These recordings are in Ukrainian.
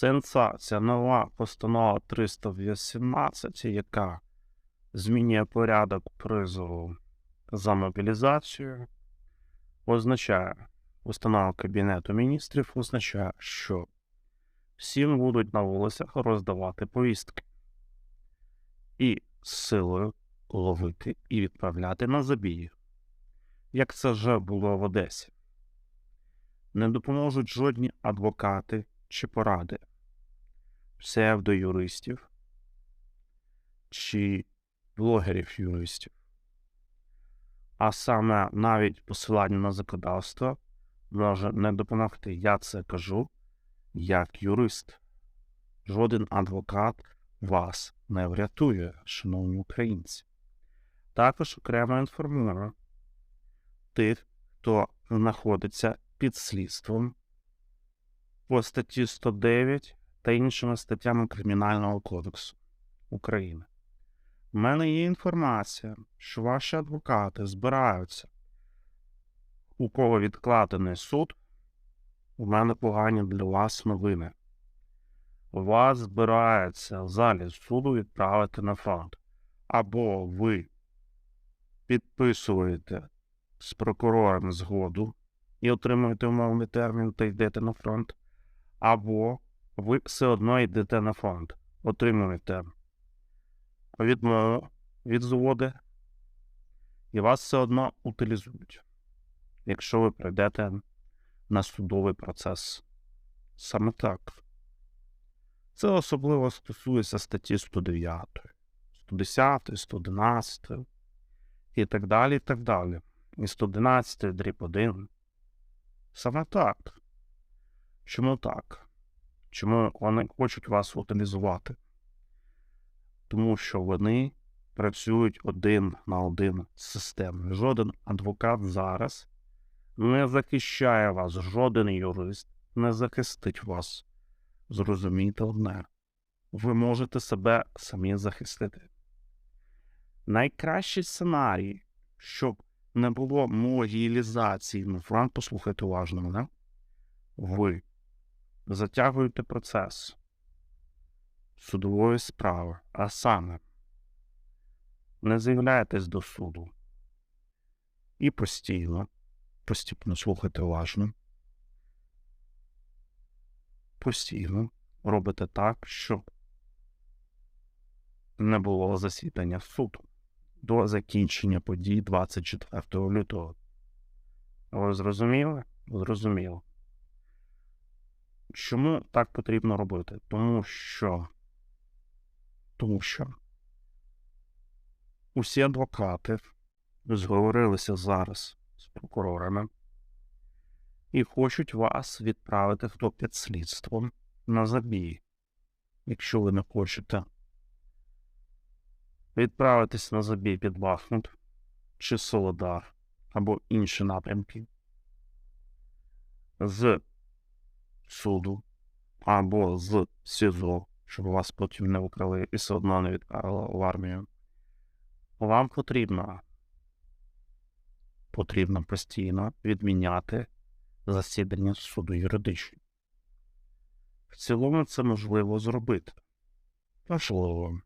Сенсація. Нова постанова 318, яка змінює порядок призову за мобілізацію, означає, установа Кабінету міністрів означає, що всім будуть на вулицях роздавати повістки і силою ловити і відправляти на забії, як це вже було в Одесі. Не допоможуть жодні адвокати чи поради псевдоюристів чи блогерів-юристів. А саме навіть посилання на законодавство може не допомогти. Я це кажу як юрист. Жоден адвокат вас не врятує, шановні українці. Також окремо інформую тих, хто знаходиться під слідством по статті 109 та іншими статтями Кримінального кодексу України. У мене є інформація, що ваші адвокати збираються, у кого відкладений суд. У мене погані для вас новини. Вас збирається в залі суду відправити на фронт. Або ви підписуєте з прокурором згоду і отримуєте умовний термін та йдете на фронт, або ви все одно йдете на фронт, отримуєте відмову від згоди, і вас все одно утилізують, якщо ви прийдете на судовий процес. Саме так. Це особливо стосується статті 109, 110, 111 і так далі, і так далі. І 111 дріб 1. Саме так. Чому так? Чому вони хочуть вас утилізувати? Тому що вони працюють один на один з системою. Жоден адвокат зараз не захищає вас, жоден юрист не захистить вас. Зрозумійте одне. Ви можете себе самі захистити. Найкращий сценарій, щоб не було могілізації на фронт, послухайте уважно мене. Ви затягуєте процес судової справи, а саме не з'являєтесь до суду і постійно, постійно слухайте уважно, постійно робите так, щоб не було засідання суду до закінчення подій 24 лютого. Ви зрозуміли? Зрозуміло. Чому так потрібно робити? Тому що тому що усі адвокати зговорилися зараз з прокурорами і хочуть вас відправити хто під слідством на забій, якщо ви не хочете відправитись на забій під Бахмут чи Солодар або інші напрямки з суду або з СІЗО, щоб вас потім не украли і все одно не відправили в армію. Вам потрібно потрібно постійно відміняти засідання суду юридично. В цілому це можливо зробити. Можливо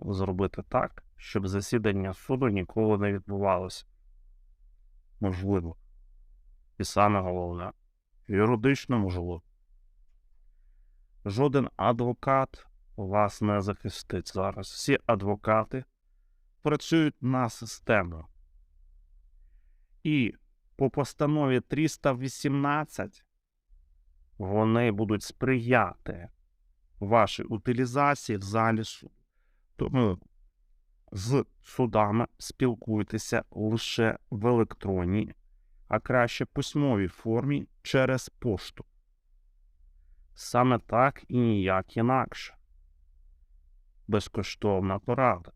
зробити так, щоб засідання суду ніколи не відбувалося. Можливо. І саме головне, юридично можливо. Жоден адвокат вас не захистить зараз. Всі адвокати працюють на систему. І по постанові 318 вони будуть сприяти вашій утилізації в залі суду. Тому з судами спілкуйтеся лише в електронній, а краще письмовій формі через пошту. Саме так і ніяк інакше. Безкоштовна порада.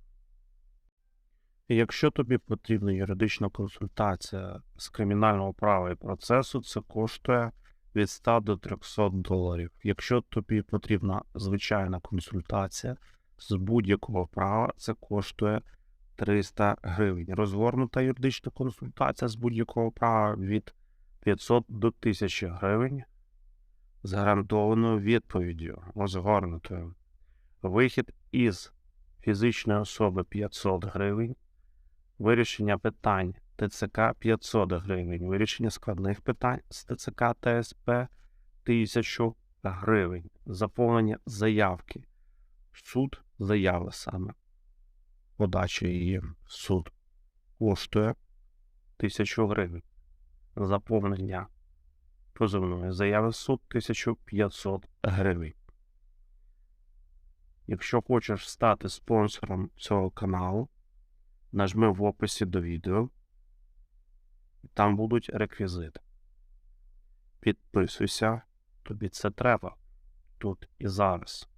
Якщо тобі потрібна юридична консультація з кримінального права і процесу, це коштує від 100 до 300 доларів. Якщо тобі потрібна звичайна консультація з будь-якого права, це коштує 300 гривень. Розгорнута юридична консультація з будь-якого права від 500 до 1000 гривень. з гарантованою відповіддю розгорнутою. Вихід із фізичної особи 500 гривень, вирішення питань ТЦК 500 гривень, вирішення складних питань з ТЦК та СП 1000 гривень, заповнення заявки. Суд заяви саме. Подача її в суд коштує 1000 гривень. Заповнення позовної заяви в суд 1500 гривень. Якщо хочеш стати спонсором цього каналу, нажми в описі до відео. Там будуть реквізити. Підписуйся, тобі це треба тут і зараз.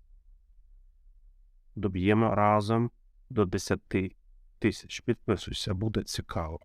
Доб'ємо разом до 10 тисяч. Підписуйся, буде цікаво.